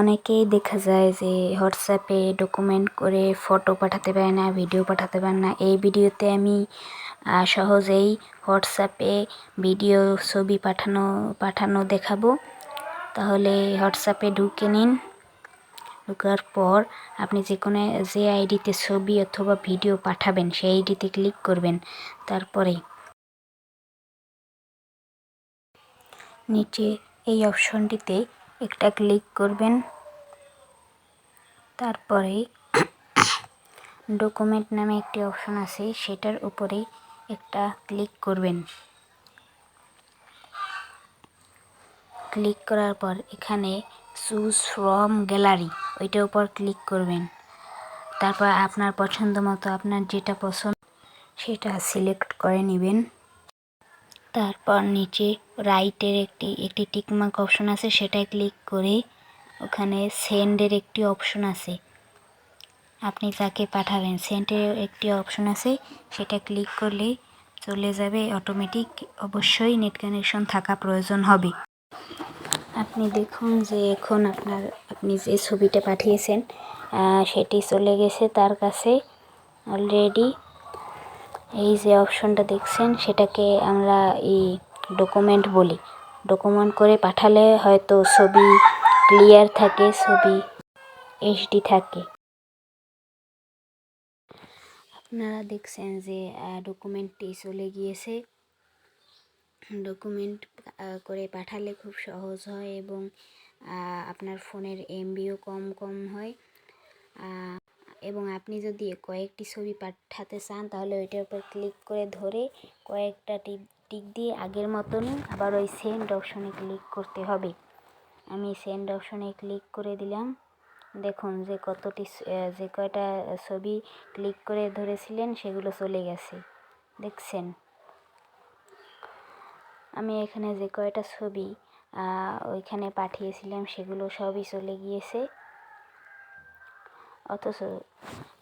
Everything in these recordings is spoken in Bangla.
অনেকেই দেখা যায় যে হোয়াটসঅ্যাপে ডকুমেন্ট করে ফটো পাঠাতে পারে না ভিডিও পাঠাতে পারে না। এই ভিডিওতে আমি সহজেই হোয়াটসঅ্যাপে ভিডিও ছবি পাঠানো পাঠানো দেখাবো। তাহলে হোয়াটসঅ্যাপে ঢুকে নিন। ঢোকার পর আপনি যে কোনো, যে আইডিতে ছবি অথবা ভিডিও পাঠাবেন, সেই আইডিতে ক্লিক করবেন। তারপরে নিচে এই অপশনটিতে একটা ক্লিক করবেন। তারপরে ডকুমেন্ট নামে একটি অপশন আছে, সেটার উপরে একটা ক্লিক করবেন। ক্লিক করার পর এখানে চুজ ফ্রম গ্যালারি ওইটার উপর ক্লিক করবেন। তারপর আপনার পছন্দ মতো, আপনার যেটা পছন্দ, সেটা সিলেক্ট করে নেবেন। তারপর নিচে রাইটের একটি একটি টিকমার্ক অপশন আছে, সেটায় ক্লিক করে ওখানে সেন্ডের একটি অপশন আছে। আপনি যাকে পাঠাবেন, সেন্ডের একটি অপশন আছে, সেটা ক্লিক করলে চলে যাবে, অটোমেটিক অবশ্যই নেট কানেকশন থাকা প্রয়োজন হবে। আপনি দেখুন যে এখন আপনার, আপনি যে ছবিটা পাঠিয়েছেন সেটি চলে গেছে তার কাছে অলরেডি এই যে অপশনটা দেখছেন, সেটাকে আমরা এই ডকুমেন্ট বলি। ডকুমেন্ট করে পাঠালে হয়তো ছবি ক্লিয়ার থাকে, ছবি এইচডি থাকে। আপনারা দেখছেন যে ডকুমেন্টটি চলে গিয়েছে। ডকুমেন্ট করে পাঠালে খুব সহজ হয় এবং আপনার ফোনের এমবিও কম কম হয়। এবং আপনি যদি কয়েকটি ছবি পাঠাতে চান, তাহলে ওইটার উপর ক্লিক করে ধরে কয়েকটা টিপ, টিক দিয়ে আগের মতনই আবার ওই সেন্ড অপশনে ক্লিক করতে হবে। আমি সেন্ড অপশনে ক্লিক করে দিলাম। দেখুন যে কতটি যে কয়টা ছবি ক্লিক করে ধরেছিলেন, সেগুলো চলে গেছে। দেখছেন? আমি এখানে যে কয়টা ছবি ওইখানে পাঠিয়েছিলাম, সেগুলো সবই চলে গিয়েছে। অথচ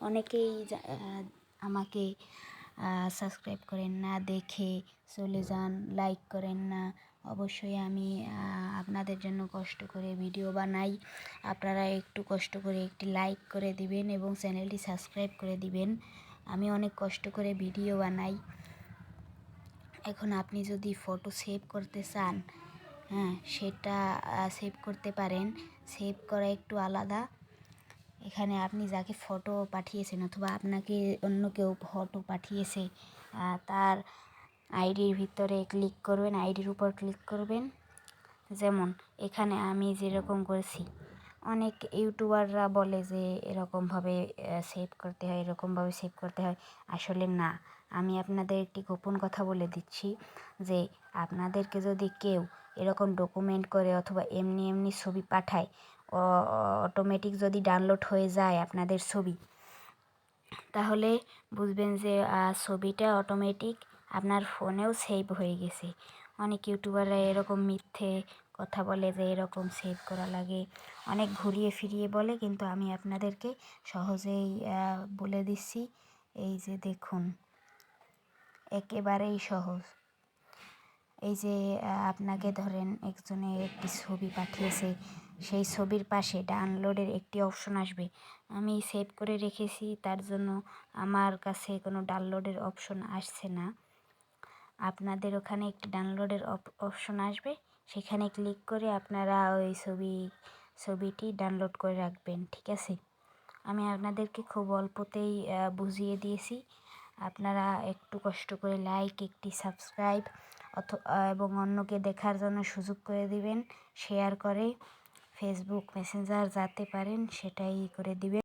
অনেকেই আমাকে সাবস্ক্রাইব করেন না, দেখে চলে যান লাইক করেন না। অবশ্যই আমি আপনাদের জন্য কষ্ট করে ভিডিও বানাই। আপনারা একটু কষ্ট করে একটি লাইক করে দিবেন এবং চ্যানেলটি সাবস্ক্রাইব করে দিবেন। আমি অনেক কষ্ট করে ভিডিও বানাই। এখন আপনি যদি ফটো সেভ করতে চান হ্যাঁ সেটা সেভ করতে পারেন। সেভ করা একটু আলাদা। এখানে আপনি যাকে ফটো পাঠিয়েছেন অথবা আপনাকে অন্য কেউ ফটো পাঠিয়েছে তার আইডির ভিতরে ক্লিক করবেন আইডির উপর ক্লিক করবেন। যেমন, এখানে আমি যেরকম করেছি। অনেক ইউটিউবাররা বলে যে এরকমভাবে সেভ করতে হয়, এরকমভাবে সেভ করতে হয়। আসলে না। আমি আপনাদের একটি গোপন কথা বলে দিচ্ছি যে আপনাদেরকে যদি কেউ এরকম ডকুমেন্ট করে অথবা এমনি এমনি ছবি পাঠায় অটোমেটিক যদি ডাউনলোড হয়ে যায় আপনাদের ছবি, তাহলে বুঝবেন যে ছবিটা অটোমেটিক আপনার ফোনেও সেভ হয়ে গেছে। অনেক ইউটিউবাররা এরকম মিথ্যে কথা বলে যে, এরকম সেভ করা লাগে। অনেক ঘুরিয়ে ফিরিয়ে বলে, কিন্তু আমি আপনাদেরকে সহজেই বলে দিচ্ছি। এই যে দেখুন, একেবারেই সহজ। এই যে আপনাকে ধরেন একজনে একটি ছবি পাঠিয়েছে, সেই ছবির পাশে ডাউনলোডের একটি অপশন আসবে। আমি সেভ করে রেখেছি, তার জন্য আমার কাছে কোনো ডাউনলোডের অপশন আসছে না। আপনাদের ওখানে একটি ডাউনলোডের অপশন আসবে, সেখানে ক্লিক করে আপনারা ওই ছবি, ছবিটি ডাউনলোড করে রাখবেন, ঠিক আছে? আমি আপনাদেরকে খুব অল্পতেই বুঝিয়ে দিয়েছি। আপনারা একটু কষ্ট করে লাইক, একটি সাবস্ক্রাইব অথ, এবং অন্যকে দেখার জন্য সুযোগ করে দিবেন শেয়ার করে ফেসবুক মেসেঞ্জার যাতে পারেন, সেটাই করে দিবেন।